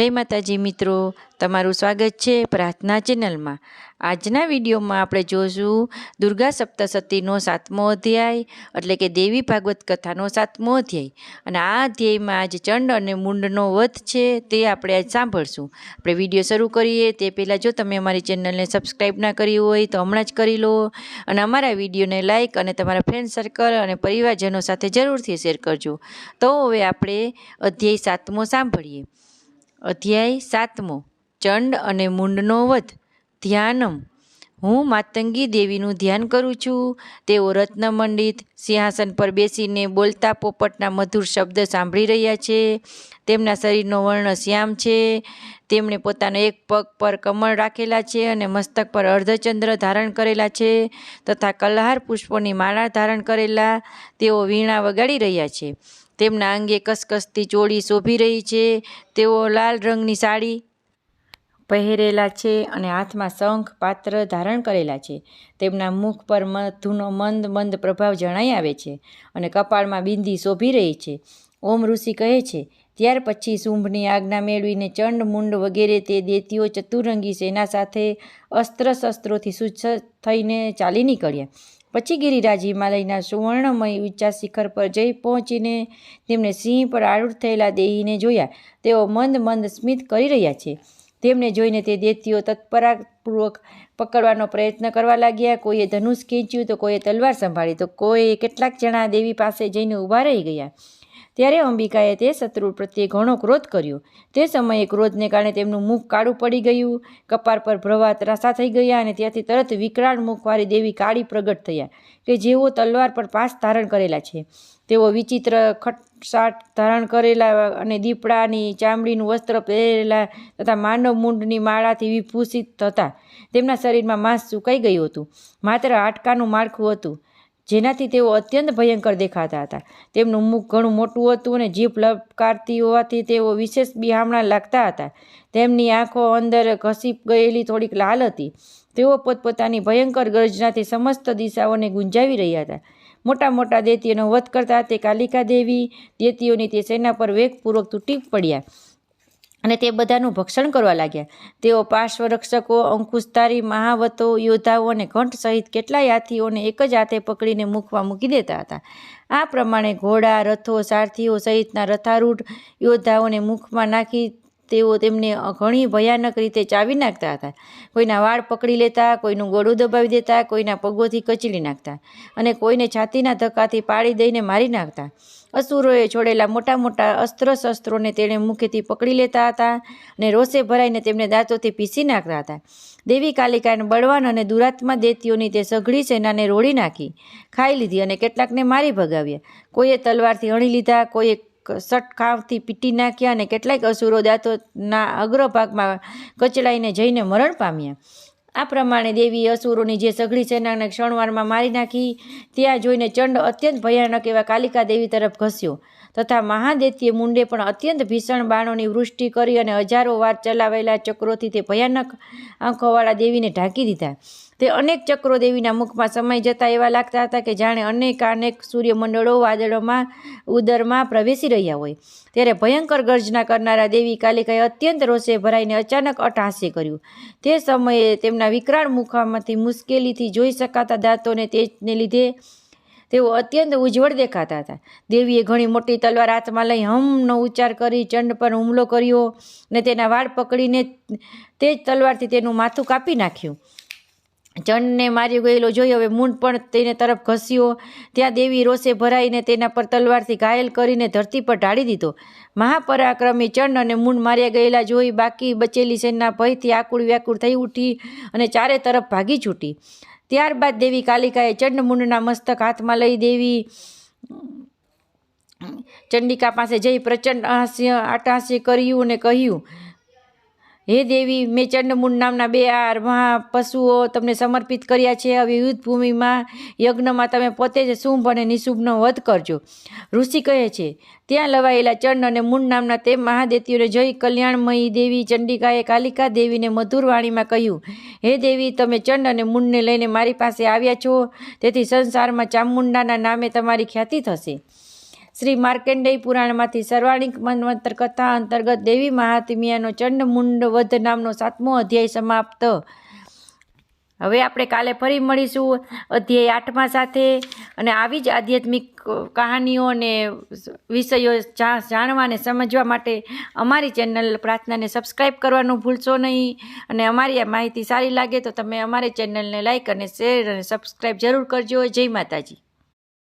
જય માતાજી મિત્રો, તમારું સ્વાગત છે પ્રાર્થના ચેનલમાં. આજના વિડીયોમાં આપણે જોશું દુર્ગા સપ્તસતીનો સાતમો અધ્યાય, એટલે કે દેવી ભાગવત કથાનો સાતમો અધ્યાય. અને આ અધ્યાયમાં આજે ચંડ અને મુંડનો વધ છે તે આપણે આજ સાંભળશું. આપણે વીડિયો શરૂ કરીએ તે પહેલાં જો તમે અમારી ચેનલને સબસ્ક્રાઈબ ના કરી હોય તો હમણાં જ કરી લો. અને અમારા વિડીયોને લાઇક અને તમારા ફ્રેન્ડ સર્કલ અને પરિવારજનો સાથે જરૂરથી શેર કરજો. તો હવે આપણે અધ્યાય સાતમો સાંભળીએ. અધ્યાય સાતમો, ચંડ અને મુંડનો વધ. ધ્યાનમ. હું માતંગી દેવીનું ધ્યાન કરું છું. તેઓ રત્નમંડિત સિંહાસન પર બેસીને બોલતા પોપટના મધુર શબ્દ સાંભળી રહ્યા છે. તેમના શરીરનો વર્ણ શ્યામ છે. તેમણે પોતાનો એક પગ પર કમળ રાખેલા છે અને મસ્તક પર અર્ધચંદ્ર ધારણ કરેલા છે તથા કલહાર પુષ્પોની માળા ધારણ કરેલા. તેઓ વીણા વગાડી રહ્યા છે. તેમના અંગે કસકસતી ચોળી શોભી રહી છે. તેઓ લાલ રંગની સાડી પહેરેલા છે અને હાથમાં શંખ પાત્ર ધારણ કરેલા છે. તેમના મુખ પર મધુનો મંદ મંદ પ્રભાવ જણાઈ આવે છે અને કપાળમાં બિંદી શોભી રહી છે. ઓમ ઋષિ કહે છે ત્યાર પછી શુંભની આજ્ઞા મેળવીને ચંડ, મુંડ વગેરે તે દેતીઓ ચતુરંગી સેના સાથે અસ્ત્ર શસ્ત્રોથી સુચ્છ થઈને ચાલી નીકળ્યા. પછી ગિરિરાજ હિમાલયના સુવર્ણમય ઊંચા શિખર પર જઈ પહોંચીને તેમને સિંહ પર આરૂઢ થયેલા દેહીને જોયા. તેઓ મંદ મંદ સ્મિત કરી રહ્યા છે. તેમને જોઈને તે દેતીઓ તત્પરાપૂર્વક પકડવાનો પ્રયત્ન કરવા લાગ્યા. કોઈએ ધનુષ ખેંચ્યું તો કોઈએ તલવાર સંભાળી. તો કોઈ કેટલાક જણા દેવી પાસે જઈને ઊભા રહી ગયા. ત્યારે અંબિકાએ તે શત્રુ પ્રત્યે ઘણો ક્રોધ કર્યો. તે સમયે ક્રોધને કારણે તેમનું મુખ કાળું પડી ગયું. કપાળ પર ભ્રવા ત્રાસા થઈ ગયા અને ત્યાંથી તરત વિકરાળ મુખવાળી દેવી કાળી પ્રગટ થયા કે જેઓ તલવાર પર પાસ ધારણ કરેલા છે. તેઓ વિચિત્ર ખટસાટ ધારણ કરેલા અને દીપડાની ચામડીનું વસ્ત્ર પહેરેલા તથા માનવ મુંડની માળાથી વિભૂષિત હતા. તેમના શરીરમાં માંસ સુકાઈ ગયું હતું. માત્ર હાડકાનું માળખું હતું. જેનાથી તેઓ અત્યંત ભયંકર દેખાતા હતા. તેમનું મુખ ઘણું મોટું હતું અને જીભ લપકારતી હોવાથી તેઓ વિશેષ બિહામણા લાગતા હતા. તેમની આંખો અંદર ઘસી ગયેલી થોડીક લાલ હતી. તેઓ પોતપોતાની ભયંકર ગર્જનાથી સમસ્ત દિશાઓને ગુંજાવી રહ્યા હતા. મોટા મોટા દેતીઓનો વધ કરતા તે કાલિકા દેવી દેતીઓની તે સેના પર વેગપૂર્વક તૂટી પડ્યા. અને તે બધાનું ભક્ષણ કરવા લાગ્યા. તેઓ પાર્શ્વરક્ષકો, અંકુશધારી, મહાવતો, યોદ્ધાઓ અને ઘંટ સહિત કેટલાય હાથીઓને એક જ હાથે પકડીને મુખમાં મૂકી દેતા હતા. આ પ્રમાણે ઘોડા, રથો, સારથીઓ સહિતના રથારૂઢ યોદ્ધાઓને મુખમાં નાખી તેઓ તેમને ઘણી ભયાનક રીતે ચાવી નાખતા હતા. કોઈના વાળ પકડી લેતા, કોઈનું ગળું દબાવી દેતા, કોઈના પગોથી કચડી નાખતા અને કોઈને છાતીના ધક્કાથી પાડી દઈને મારી નાખતા. અસુરોએ છોડેલા મોટા મોટા અસ્ત્ર શસ્ત્રોને તેણે મુખેથી પકડી લેતા હતા અને રોષે ભરાઈને તેમને દાંતોથી પીસી નાખતા હતા. દેવી કાલિકાને બળવાન અને દુરાત્મા દેતીઓની તે સઘળી સેનાને રોળી નાખી, ખાઈ લીધી અને કેટલાકને મારી ભગાવ્યા. કોઈએ તલવારથી હણી લીધા, કોઈએ સટકાવથી પીટી નાખ્યા અને કેટલાક અસુરો દાંતોના અગ્રભાગમાં કચડાઈને જઈને મરણ પામ્યા. આ પ્રમાણે દેવી અસુરોની જે સઘળી સેનાને ક્ષણવારમાં મારી નાખી, ત્યાં જોઈને ચંડ અત્યંત ભયાનક એવા કાલિકા દેવી તરફ ઘસ્યો. તથા મહાદેત્ય મુંડે પણ અત્યંત ભીષણ બાણોની વૃષ્ટિ કરી અને હજારો વાર ચલાવેલા ચક્રોથી તે ભયાનક આંખોવાળા દેવીને ઢાંકી દીધા. તે અનેક ચક્રો દેવીના મુખમાં સમય જતા એવા લાગતા હતા કે જાણે અનેક અનેક સૂર્યમંડળો વાદળોમાં, ઉદરમાં પ્રવેશી રહ્યા હોય. ત્યારે ભયંકર ગર્જના કરનારા દેવી કાલિકાએ અત્યંત રોષે ભરાઈને અચાનક અટહાસ્ય કર્યું. તે સમયે તેમના વિકરાળ મુખામાંથી મુશ્કેલીથી જોઈ શકાતા દાંતોને તેજને લીધે તેઓ અત્યંત ઉજ્જવળ દેખાતા હતા. દેવીએ ઘણી મોટી તલવાર હાથમાં લઈ હમનો ઉચ્ચાર કરી ચંડ પર હુમલો કર્યો ને તેના વાળ પકડીને તે જ તલવારથી તેનું માથું કાપી નાખ્યું. ચંડને મારી ગયેલો જોઈ હવે મૂંડ પણ તેને તરફ ઘસ્યો. ત્યાં દેવી રોષે ભરાઈને તેના પર તલવારથી ઘાયલ કરીને ધરતી પર ઢાળી દીધો. મહાપરાક્રમી ચંડ અને મૂંડ માર્યા ગયેલા જોઈ બાકી બચેલી સેના ભયથી આકુળ વ્યાકુળ થઈ ઉઠી અને ચારે તરફ ભાગી છૂટી. ત્યારબાદ દેવી કાલિકાએ ચંડમુંડના મસ્તક હાથમાં લઈ દેવી, ચંડિકા પાસે જઈ પ્રચંડ હાસ્ય આટાસ્ય કર્યું અને કહ્યું હે દેવી, મેં ચંડમુંડ નામના બે આર મહા પશુઓ તમને સમર્પિત કર્યા છે. હવે યુદ્ધ ભૂમિમાં યજ્ઞમાં તમે પોતે જ શુંભ અને નિશુંભનો વધ કરજો. ઋષિ કહે છે, ત્યાં લવાયેલા ચંડ અને મુંડ નામના તે મહાદેતીઓને જઈ કલ્યાણમયી દેવી ચંડિકાએ કાલિકા દેવીને મધુર વાણીમાં કહ્યું, હે દેવી, તમે ચંડ અને મુંડને લઈને મારી પાસે આવ્યા છો. તેથી સંસારમાં ચામુંડાના નામે તમારી ખ્યાતિ થશે. શ્રી માર્કંડેય પુરાણમાંથી સર્વાણિક મન્વંતર કથા અંતર્ગત દેવી મહાત્મ્યનો ચંડમુંડ વધ નામનો સાતમો અધ્યાય સમાપ્ત. હવે આપણે કાલે ફરી મળીશું અધ્યાય આઠમા સાથે અને આવી જ આધ્યાત્મિક કહાનીઓ અને વિષયો જાણવા અને સમજવા માટે અમારી ચેનલ પ્રાર્થનાને સબસ્ક્રાઈબ કરવાનું ભૂલશો નહીં. અને અમારી આ માહિતી સારી લાગે તો તમે અમારી ચેનલને લાઈક અને શેર અને સબસ્ક્રાઈબ જરૂર કરજો. જય માતાજી.